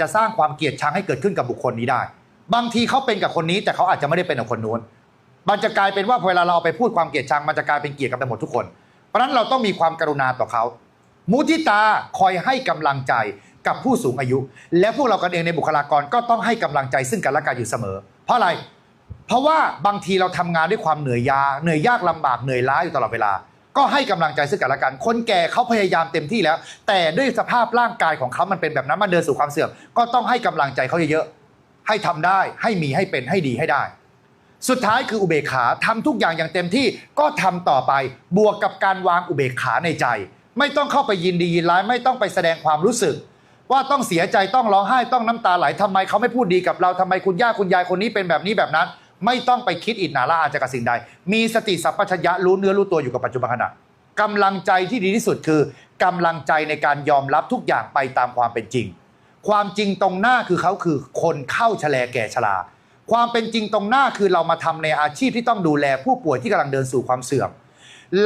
จะสร้างความเกลียดชังให้เกิดขึ้นกับบุคคลนี้ได้ บางทีเขาเป็นกับคนนี้ แต่เขาอาจจะไม่ได้เป็นกับคนนู้น มันจะกลายเป็นว่าเวลาเราเอาไปพูดความเกลียดชังมันจะกลายเป็นเกลียดกันไปหมดทุกคน เพราะนั้นเราต้องมีความกรุณาต่อเขา มุทิตาคอยให้กำลังใจกับผู้สูงอายุ และพวกเรากันเองในบุคลากรก็ต้องให้กำลังใจซึ่งกันและกันอยู่เสมอ เพราะอะไร เพราะว่าบางทีเราทำงานด้วยความเหนื่อยยาเหนื่อยยากลำบากเหนื่อยล้าอยู่ตลอดเวลา ก็ให้กำลังใจซึ่งกันและกัน คนแก่เขาพยายามเต็มที่แล้ว แต่ด้วยสภาพร่างกายของเขามันเป็นแบบนั้นมันเดินสู่ความเสื่อม ก็ต้องให้กำลังใจเขาเยอะๆให้ทำได้ให้มีให้เป็นให้ดีให้ได้ สุดท้ายคืออุเบกขาทำทุกอย่างอย่างเต็มที่ก็ทำต่อไปบวกกับการวางอุเบกขาในใจ ไม่ต้องเข้าไปยินดียินร้ายไม่ต้องไปแสดงความรู้สึกว่าต้องเสียใจต้องร้องไห้ต้องน้ำตาไหลทำไมเขาไม่พูดดีกับเราทำไมคุณย่าคุณยายคนนี้เป็นแบบนี้แบบนั้น ไม่ต้องไปคิดอิจนาละอาจจะกับสิ่งใด มีสติสัพพัญญะรู้เนื้อรู้ตัวอยู่กับปัจจุบันขณะกำลังใจที่ดีที่สุดคือกำลังใจในการยอมรับทุกอย่างไปตามความเป็นจริง ความจริงตรงหน้าคือเขาคือคนเข้าแฉลแก่ชราความเป็นจริงตรงหน้าคือเรามาทำในอาชีพที่ต้องดูแลผู้ป่วยที่กำลังเดินสู่ความเสื่อม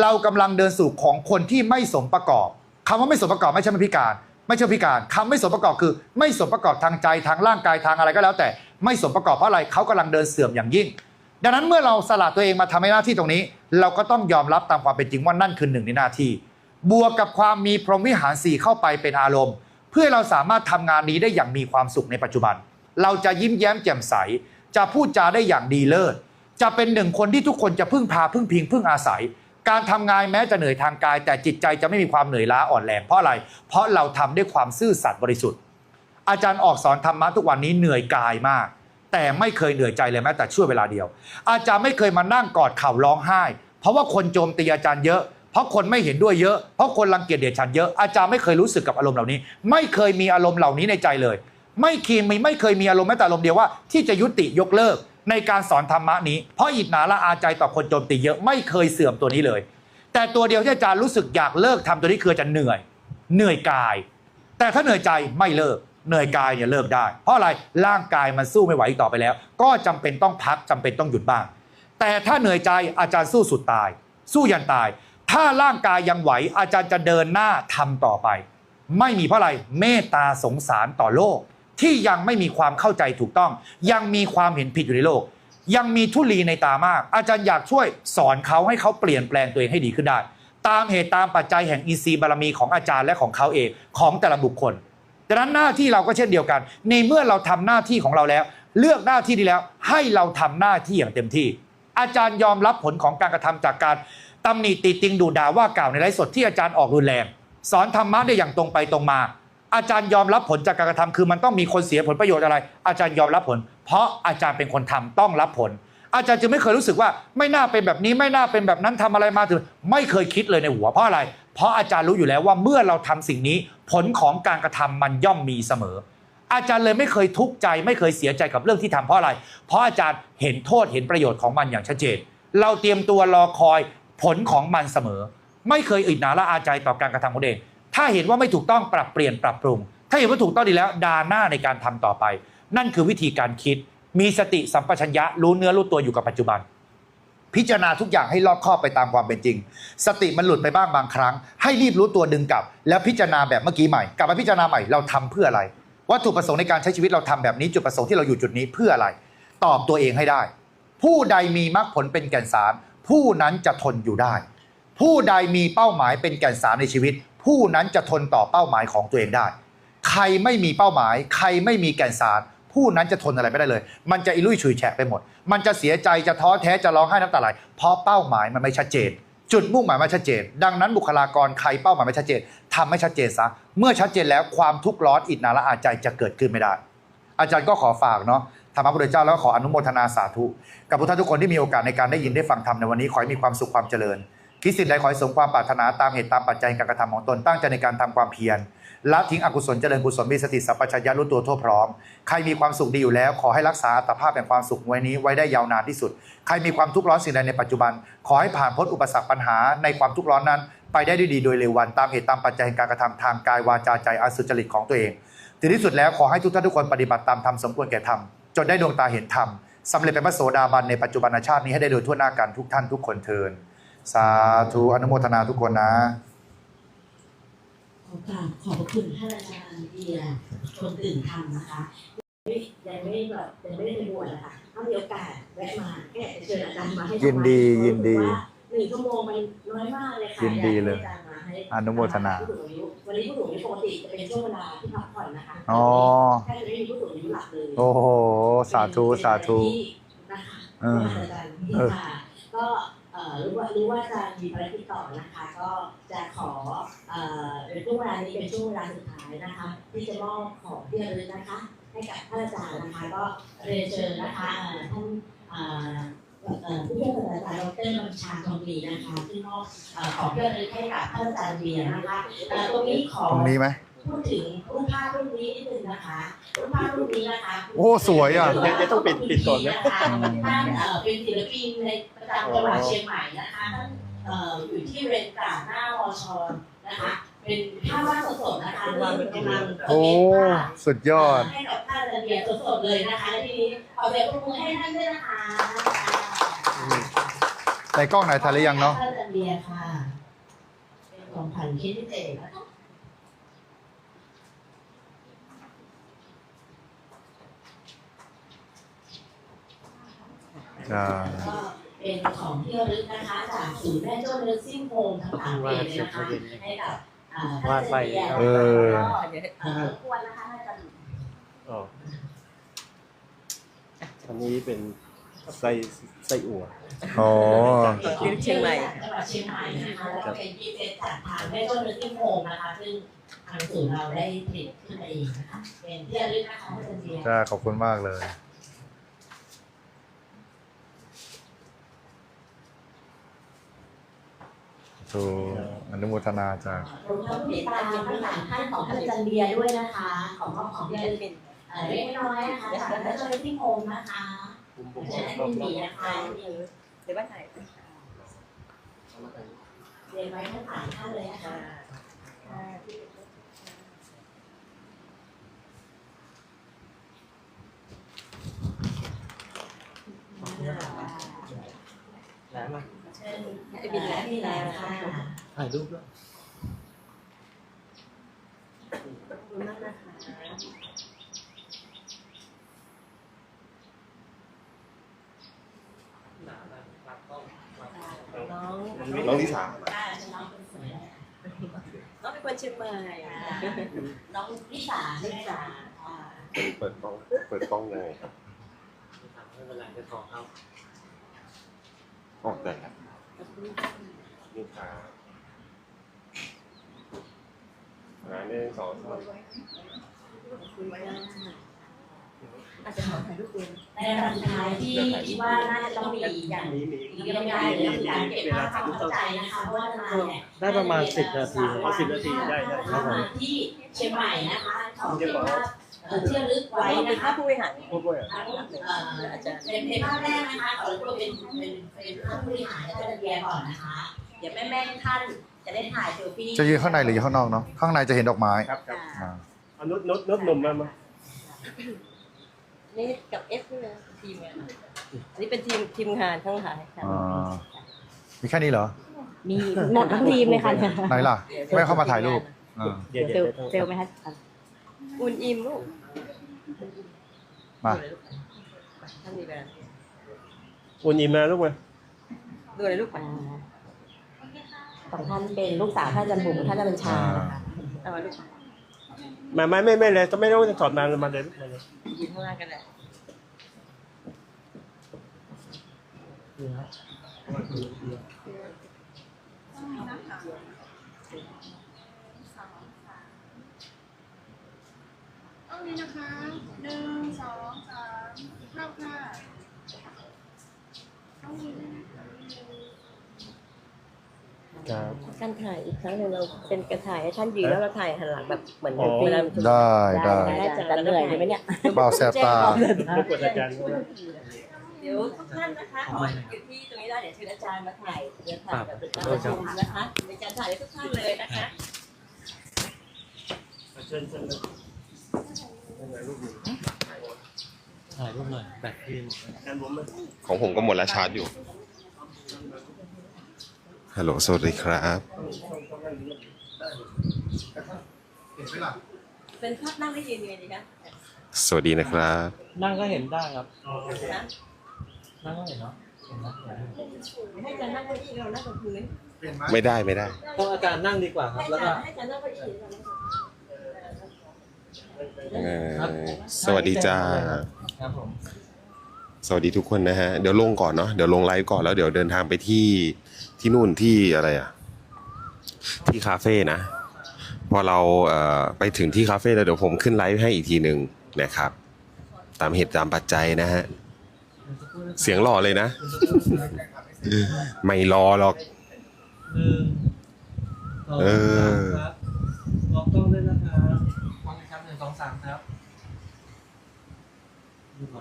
เรากำลังเดินสู่ของคนที่ไม่สมประกอบคำว่าไม่สมประกอบไม่ใช่ไม่พิการ ไม่ใช่พิการคำไม่สมประกอบคือ ไม่สมประกอบทางใจทางร่างกายทางอะไรก็แล้ว แต่ไม่สมประกอบเพราะอะไรเขากำลังเดินเสื่อมอย่างยิ่ง ดังนั้นเมื่อเราสละตัวเองมาทำให้หน้าที่ตรงนี้ เราก็ต้องยอมรับตามความเป็นจริงว่านั่นคือหนึ่งในหน้าที่ บวกกับความมีพรหมวิหารสี่เข้าไปเป็นอารมณ์ เพื่อเราสามารถทำงานนี้ได้อย่างมีความสุขในปัจจุบัน เราจะยิ้มแย้มแจ่มใส จะพูดจาได้อย่างดีเลิศจะเป็นหนึ่งคนที่ทุกคนจะพึ่งพาพึ่งพิงพึ่งอาศัย การทำงานแม้จะเหนื่อยทางกาย แต่จิตใจจะไม่มีความเหนื่อยล้าอ่อนแรงเพราะอะไร เพราะเราทำด้วยความซื่อสัตย์บริสุทธิ์ อาจารย์ออกสอนธรรมะทุกวันนี้เหนื่อยกายมาก แต่ไม่เคยเหนื่อยใจเลยแม้แต่ช่วงเวลาเดียว อาจารย์ไม่เคยมานั่งกอดเข่าร้องไห้ เพราะว่าคนโจมตีอาจารย์เยอะ เพราะคนไม่เห็นด้วยเยอะ เพราะคนรังเกียจเดียดฉันเยอะ อาจารย์ไม่เคยรู้สึกกับอารมณ์เหล่านี้ ไม่เคยมีอารมณ์เหล่านี้ในใจเลย ไม่เคยมีไม่เคยมีอารมณ์แม้แต่อารมณ์เดียวว่าที่จะยุติยกเลิก ในการสอนธรรมะนี้ เพราะอิจนาละอาใจต่อคนโจมตีเยอะไม่เคยเสื่อมตัวนี้เลย แต่ตัวเดียวที่อาจารย์รู้สึกอยากเลิกทำตัวนี้คือจารย์เหนื่อย เหนื่อยกาย แต่ถ้าเหนื่อยใจไม่เลิกเหนื่อยกายเนี่ยเลิกได้ เพราะอะไรร่างกายมันสู้ไม่ไหวอีกต่อไปแล้ว ก็จำเป็นต้องพักจำเป็นต้องหยุดบ้าง แต่ถ้าเหนื่อยใจอาจารย์สู้สุดตาย สู้ยันตาย ถ้าร่างกายยังไหวอาจารย์จะเดินหน้าทำต่อไป ไม่มีเพราะอะไรเมตตาสงสารต่อโลก ที่ยังไม่มีความเข้าใจถูกต้อง ยังมีความเห็นผิดอยู่ในโลก ยังมีทุลีในตามาก อาจารย์อยากช่วยสอนเขาให้เขาเปลี่ยนแปลงตัวเองให้ดีขึ้นได้ ตามเหตุตามปัจจัยแห่งอีซีบารมีของอาจารย์และของเขาเองของแต่ละบุคคลดังนั้นหน้าที่เราก็เช่นเดียวกัน ในเมื่อเราทำหน้าที่ของเราแล้ว เลือกหน้าที่นี้แล้ว ให้เราทำหน้าที่อย่างเต็มที่ อาจารย์ยอมรับผลของการกระทำจากการตำหนิติติงดูด่าว่ากล่าวในไลฟ์สดที่อาจารย์ออกรุนแรง สอนธรรมะได้อย่างตรงไปตรงมา อาจารย์ยอมรับผลจากการกระทำคือมันต้องมีคนเสียผลประโยชน์อะไร อาจารย์ยอมรับผล เพราะอาจารย์เป็นคนทำต้องรับผล อาจารย์จึงไม่เคยรู้สึกว่าไม่น่าเป็นแบบนี้ไม่น่าเป็นแบบนั้นทำอะไรมาถึงไม่เคยคิดเลยในหัวเพราะอะไร เพราะอาจารย์รู้อยู่แล้วว่าเมื่อเราทำสิ่งนี้ ผลของการกระทำมันย่อมมีเสมอ อาจารย์เลยไม่เคยทุกข์ใจ ไม่เคยเสียใจกับเรื่องที่ทำเพราะอะไร เพราะอาจารย์เห็นโทษเห็นประโยชน์ของมันอย่างชัดเจน เราเตรียมตัวรอคอยผลของมันเสมอ ไม่เคยอึดหนาละอาใจต่อการกระทำของเอง ถ้าเห็นว่าไม่ถูกต้องปรับเปลี่ยนปรับปรุง ถ้าเห็นว่าถูกต้องดีแล้วดาหน้าในการทำต่อไป นั่นคือวิธีการคิด มีสติสัมปชัญญะรู้เนื้อรู้ตัวอยู่กับปัจจุบัน พิจารณาทุกอย่างให้รอบคอบไปตามความเป็นจริง สติมันหลุดไปบ้างบางครั้ง ให้รีบรู้ตัวดึงกลับ แล้วพิจารณาแบบเมื่อกี้ใหม่ กลับมาพิจารณาใหม่เราทำเพื่ออะไร วัตถุประสงค์ในการใช้ชีวิตเราทำแบบนี้จุดประสงค์ที่เราอยู่จุดนี้เพื่ออะไร ตอบตัวเองให้ได้ ผู้ใดมีมรรคผลเป็นแก่นสาร ผู้นั้นจะทนอยู่ได้ ผู้ใดมีเป้าหมายเป็นแก่นสารในชีวิต ผู้นั้นจะทนต่อเป้าหมายของตัวเองได้ ใครไม่มีเป้าหมาย ใครไม่มีแก่นสาร ผู้นั้นจะทนอะไรไม่ได้เลย มันจะอิลุยฉุยแฉะไปหมด มันจะเสียใจจะท้อแท้จะร้องไห้น้ำตาไหลเพราะเป้าหมายมันไม่ชัดเจน จุดมุ่งหมายไม่ชัดเจน ดังนั้นบุคลากรใครเป้าหมายไม่ชัดเจนทำให้ชัดเจนซะเมื่อชัดเจนแล้วความทุกข์ร้อนอิจนาละอาใจจะเกิดขึ้นไม่ได้ อาจารย์ก็ขอฝากเนาะธรรมะพระพุทธเจ้าแล้วก็ขออนุโมทนาสาธุ กับทุกท่านทุกคนที่มีโอกาสในการได้ยินได้ฟังธรรมในวันนี้ขอให้มีความสุขความเจริญ คิดสิ่งใดขอให้สมความปรารถนาตามเหตุตามปัจจัยการกระทำของตนตั้งใจในการทำความเพียรละทิ้งอกุศลเจริญกุศลมีสติสัพพัญญะรู้ตัวทั่วพร้อม ใครมีความสุขดีอยู่แล้ว ขอให้รักษาอัตภาพแห่งความสุขไว้นี้ไว้ได้ยาวนานที่สุด ใครมีความทุกข์ร้อนสิ่งใดในปัจจุบัน ขอให้ผ่านพ้นอุปสรรคปัญหาในความทุกข์ร้อนนั้น ไปได้ด้วยดีโดยเร็ววันตามเหตุตามปัจจัยแห่งการกระทำทางกายวาจาใจอันสุจริตของตัวเองถึงที่สุดแล้วขอให้ทุกท่านทุกคนปฏิบัติตามธรรมสมควรแก่ธรรมจนได้ดวงตาเห็นธรรมสำเร็จเป็นพระโสดาบันในปัจจุบันชาตินี้ให้ได้โดยทั่วหน้ากันทุกท่านทุกคนเทิน สาธุอนุโมทนาทุกคนนะขอกราบขอบพระคุณท่านอาจารย์เดียคนตื่นทำนะคะไม่ยังไม่ได้แบบยังไม่ได้ไปบวชนะคะถ้ามีโอกาสแวะมาก็อยากจะเชิญอาจารย์มาให้สัมภาษณ์ยินดียินดีเพราะว่าหนึ่งชั่วโมงมันน้อยมากเลยค่ะยินดีเลยอากให้อาจารย์มาให้อนุโมทนาผู้สูงอายุวันนี้ผู้สูงอายุปกติจะเป็นช่วงเวลาที่พักผ่อนนะคะอ๋อแค่จะไม่มีผู้สูงอายุหลักเลยโอ้โหสาธุสาธุนะคะเอออาจารย์ที่ค่ะก็เอ่อ รู้ว่ารู้ว่าจารย์มีภารกิจต่อนะคะ ก็จะขอเอ่อในช่วงเวลานี้เป็นช่วงเวลาสุดท้ายนะคะ ที่จะมอบของที่ระลึกนะคะ ให้กับท่านอาจารย์นะคะ ก็เรียนเชิญนะคะท่านเอ่อเอ่อผู้ช่วยศาสตราจารย์ดรบัญชาทองดีนะคะที่มอบของที่ระลึกให้กับท่านอาจารย์เบียร์นะคะตรงนี้ขอตรงนี้ไหม พูดถึงรูปภาพรุ่นนี้นิดนึงนะคะรูปภาพรุ่นนี้นะคะโอ้สวยอะ เดี๋ยวเดี๋ยวต้องปิดปิดก่อนนะท่านเอ่อเป็นศิลปินในประจำจังหวัดเชียงใหม่นะคะท่านเอ่ออยู่ที่เรนตราหน้าวอชรนะคะ เป็นภาพวาดสดๆนะคะที่กำลังโอ้สุดยอด ให้กับท่านอาจารย์เบียร์สดๆเลยนะคะและทีนี้เอาเสียงปรบมือให้ท่านด้วยนะคะในกล้องไหนถ่ายหรือยังเนาะ ท่านอาจารย์เบียร์ค่ะเป็นของขวัญชิ้นพิเศษนะคะ ก็เป็นของที่ระลึกนะคะจากศูนย์แม่โจ้เนอร์ซิ่งโฮมทั้งสามเขตเลยนะคะให้กับอ่าท่านอาจารย์เบียร์เออแล้วก็เอ่อรบกวนนะคะท่านอาจารย์อ๋ออันนี้เป็นไส้ไส้อั่วอ๋อเชียงใหม่จังหวัดเชียงใหม่นะคะแล้วก็เป็นที่เป็นจากทางแม่โจ้เนอร์ซิ่งโฮมนะคะ ซึ่งทางศูนย์เราได้ผลิตขึ้นมาเองนะคะเป็นที่ระลึกนะคะท่านอาจารย์เบียร์จ้าขอบคุณมากเลย ทูอนุโมทนาจากรวมทั้งผู้ติดตามทั้งสามท่านของท่านอาจารย์เบียร์ด้วยนะคะ ของมอบของที่ระลึกเอ่อเล็กน้อยนะคะจากแม่โจ้เนอร์ซิ่งโฮมนะคะผมผมเชิญให้คุณดีนะคะหรือว่าไหนเรียนไว้ทั้งสามท่านเลยนะคะแล้วมา เชิญจะบินแล้วนี่แล้วค่ะถ่ายรูปด้วยขอบคุณมากนะคะน้องน้องลิสาค่ะน้องเป็นสวยน้องเป็นคนเชียงใหม่น้องลิสาลิสาอ่าเปิดกล้องเปิดกล้องเลยครับไม่เป็นไรจะขอเอาออกแต่ ลูกค้าอ่าหนึ่งสองสามอาจจะขอถ่ายรูปคุณในระดับสุดท้ายที่คิดว่าน่าจะต้องมีอย่างมีมีอีกไม่ได้เลยคือการเก็บภาพความเข้าใจนะคะเพราะว่านานเนี่ยได้ประมาณสิบนาทีสิบนาทีได้ได้ถ้ามาที่เชียงใหม่นะคะขอเก็บภาพ ที่ระลึกไว้เป็นนะภาคะพผู้บริหารพูดด้วยอะทั้งเอ่อเป็นเป็นภาพแรกนะคะขอรบกวนเป็นเป็นเป็นภาพผู้บริหารและท่านเบียร์ก่อนนะคะ เดี๋ยวแม่แม่ๆทุกท่านจะได้ถ่ายเซลฟี่จะยืนข้างในหรืออยู่ข้างนอกเนาะข้างในจะเห็นดอกไม้ครับครับอ่าเอานุดนุดนุดหนุ่มมามานี่กับเอฟด้วยนะทีมงานอันนี้เป็นทีมทีมงานข้างหลังค่ะอ่ามีแค่นี้เหรอ มีหมดทั้งทีมเลยค่ะเนี่ยไหนล่ะ ไม่เข้ามาถ่ายรูปอ่าเดี๋ยวเซเดี๋ลยวล์เซลล์ไหมคะ อุ่นอิ่มลูกมาท่านมีแบบอุ่นอิ่มมาลูกมาดูอะไรลูกไปสองท่านเป็นลูกสาวท่านอาจันบุ๋มท่านอาจารย์บัญชานะคะเอามาลูกมาไม่ไม่ไม่เลยต้องไม่ต้องถอดมามาเลยลูกมาเลยยืนข้างล่างกันแหละต้อง นี้นะคะหนึ่งสองสามภาพค่ะต้องนี้ด้วยนะคะครับการถ่ายอีกครั้งหนึ่งเราเป็นกระถ่ายให้ท่านยืนแล้วเราถ่ายหันหลังแบบเหมือนอ๋อเวลาได้ได้ได้จะเหนื่อยไหมเนี่ยเบาแสบตาลูกกดอาจารย์ด้วยเดี๋ยวทุกท่านนะคะอยู่ที่ตรงนี้ได้เดี๋ยวเชิญอาจารย์มาถ่ายเดี๋ยวถ่ายแบบเป็นการประชุมนะคะเป็นการถ่ายให้ทุกท่านเลยนะคะเชิญเชิญเลยลูกหนึ่ง ถ่ายรูปหน่อยแบตพี่หมดแล้วการผมมาของผมก็หมดแล้วชาร์จอยู่ ฮัลโหล สวัสดีครับเเห็นไหมล่ะเป็นภาพนั่งได้ยืนยังไงดีคะสวัสดีนะครับ นั่งก็เห็นได้ครับ นะนั่งก็เห็นเนาะเห็นนะเห็นนะให้อาจารย์นั่งเก้าอี้เรานั่งบนพื้นเห็นไหมไม่ได้ไม่ได้ต้องอาจารย์นั่งดีกว่าครับให้แล้วอาก็จารย์ให้อาจารย์นั่งเก้าอี้เรานั่งบนพื้น เออสวัสดีจ้า ครับผมสวัสดีทุกคนนะฮะ เดี๋ยวลงก่อนเนาะ เดี๋ยวลงไลฟ์ก่อนแล้วเดี๋ยวเดินทางไปที่ที่นู่นที่อะไรอะที่คาเฟ่นะ พอเราเอ่อไปถึงที่คาเฟ่แล้วเดี๋ยวผมขึ้นไลฟ์ให้อีกทีหนึ่งนะครับ ตามเหตุตามปัจจัยนะฮะ เสียงหล่อเลยนะ ไม่รอหรอกหนึ่งสองเออสามครับมองกล้องด้วยนะครับมองนะครับหนึ่งสองสามครับดูก่อน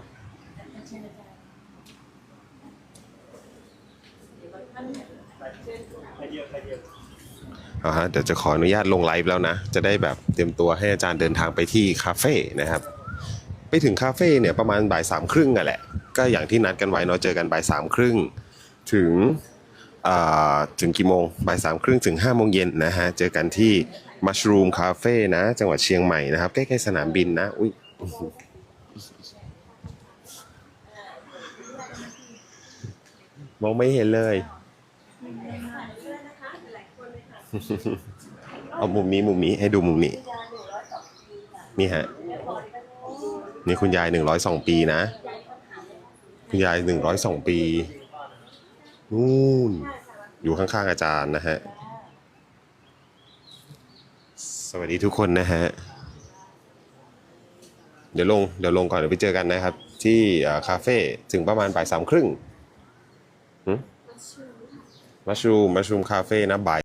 เอาฮะเดี๋ยวจะขออนุญาตลงไลฟ์แล้วนะ จะได้แบบเตรียมตัวให้อาจารย์เดินทางไปที่คาเฟ่นะครับ ไปถึงคาเฟ่เนี่ยประมาณบ่ายสามครึ่งอะแหละ ก็อย่างที่นัดกันไว้เนาะเจอกันบ่ายสามครึ่งถึงอ่าถึงกี่โมงบ่ายสามครึ่งถึงห้าโมงเย็นนะฮะ เจอกันที่มัชรูมคาเฟ่นะ จังหวัดเชียงใหม่นะครับ ใกล้ๆสนามบินนะ อุ้ย มองไม่เห็นเลย เอามุมนี้มุมนี้ให้ดูมุมนี้ นี่ฮะ นี่คุณยายหนึ่งร้อยสองปีนะ คุณยายหนึ่งร้อยสองปี นู่น อยู่ข้างๆอาจารย์นะฮะ สวัสดีทุกคนนะฮะ เดี๋ยวลง เดี๋ยวลงก่อนเดี๋ยวไปเจอกันนะครับ ที่คาเฟ่ถึงประมาณบ่ายสามครึ่ง มัชรูมมัชรูมคาเฟ่นะบ่าย